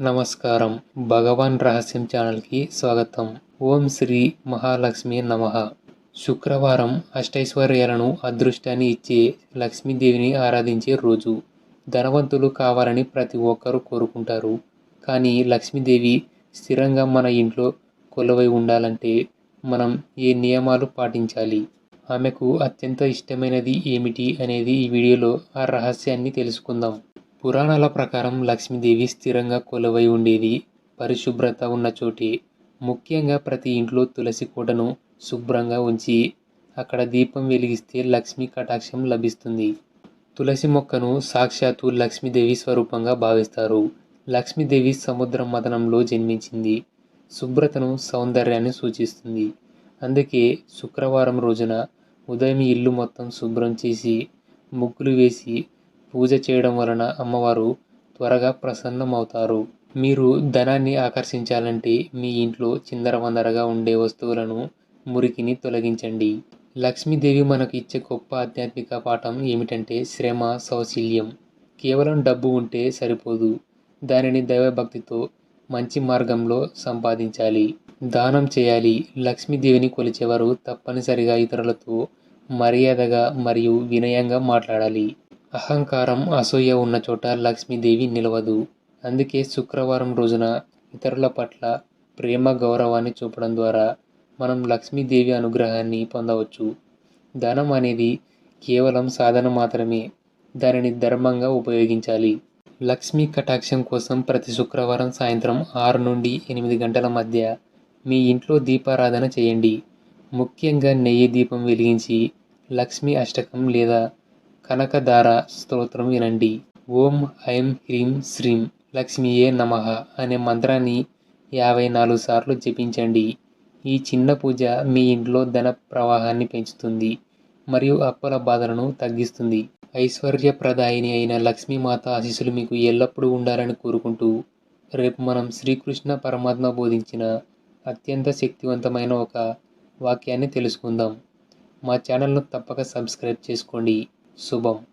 నమస్కారం. భగవాన్ రహస్యం ఛానల్కి స్వాగతం. ఓం శ్రీ మహాలక్ష్మి నమః. శుక్రవారం అష్టైశ్వర్యాలను అదృష్టాన్ని ఇచ్చే లక్ష్మీదేవిని ఆరాధించే రోజు. ధనవంతులు కావాలని ప్రతి ఒక్కరూ కోరుకుంటారు. కానీ లక్ష్మీదేవి స్థిరంగా మన ఇంట్లో కొలువై ఉండాలంటే మనం ఏ నియమాలు పాటించాలి? ఆమెకు అత్యంత ఇష్టమైనది ఏమిటి అనేది ఈ వీడియోలో ఆ రహస్యాన్ని తెలుసుకుందాం. పురాణాల ప్రకారం లక్ష్మీదేవి స్థిరంగా కొలువై ఉండేది. పరిశుభ్రత ఉన్న చోటే. ముఖ్యంగా ప్రతి ఇంట్లో తులసి కోటను శుభ్రంగా ఉంచి అక్కడ దీపం వెలిగిస్తే లక్ష్మీ కటాక్షం లభిస్తుంది. తులసి మొక్కను సాక్షాత్తు లక్ష్మీదేవి స్వరూపంగా భావిస్తారు. లక్ష్మీదేవి సముద్ర మదనంలో జన్మించింది. శుభ్రతను సౌందర్యాన్ని సూచిస్తుంది. అందుకే శుక్రవారం రోజున ఉదయం ఇల్లు మొత్తం శుభ్రం చేసి ముగ్గులు వేసి పూజ చేయడం వలన అమ్మవారు త్వరగా ప్రసన్నమవుతారు. మీరు ధనాన్ని ఆకర్షించాలంటే మీ ఇంట్లో చిందరవందరగా ఉండే వస్తువులను మురికిని తొలగించండి. లక్ష్మీదేవి మనకు ఇచ్చే గొప్ప ఆధ్యాత్మిక పాఠం ఏమిటంటే శ్రమ సౌశీల్యం. కేవలం డబ్బు ఉంటే సరిపోదు. దానిని దైవభక్తితో మంచి మార్గంలో సంపాదించాలి. దానం చేయాలి. లక్ష్మీదేవిని కొలిచేవారు తప్పనిసరిగా ఇతరులతో మర్యాదగా మరియు వినయంగా మాట్లాడాలి. అహంకారం అసూయ ఉన్న చోట లక్ష్మీదేవి నిలవదు. అందుకే శుక్రవారం రోజున ఇతరుల పట్ల ప్రేమ గౌరవాన్ని చూపడం ద్వారా మనం లక్ష్మీదేవి అనుగ్రహాన్ని పొందవచ్చు. ధనం అనేది కేవలం సాధన మాత్రమే. దానిని ధర్మంగా ఉపయోగించాలి. లక్ష్మీ కటాక్షం కోసం ప్రతి శుక్రవారం సాయంత్రం ఆరు నుండి ఎనిమిది గంటల మధ్య మీ ఇంట్లో దీపారాధన చేయండి. ముఖ్యంగా నెయ్యి దీపం వెలిగించి లక్ష్మీ అష్టకం లేదా కనకధార స్తోత్రం వినండి. ఓం ఐం హ్రీం శ్రీం లక్ష్మీయే నమః అనే మంత్రాన్ని యాభై నాలుగు సార్లు జపించండి. ఈ చిన్న పూజ మీ ఇంట్లో ధన ప్రవాహాన్ని పెంచుతుంది మరియు అప్పుల బాధలను తగ్గిస్తుంది. ఐశ్వర్యప్రదాయిని అయిన లక్ష్మీమాత ఆశీస్సులు మీకు ఎల్లప్పుడూ ఉండాలని కోరుకుంటూ రేపు మనం శ్రీకృష్ణ పరమాత్మ బోధించిన అత్యంత శక్తివంతమైన ఒక వాక్యాన్ని తెలుసుకుందాం. మా ఛానల్ను తప్పక సబ్స్క్రైబ్ చేసుకోండి. 苏帮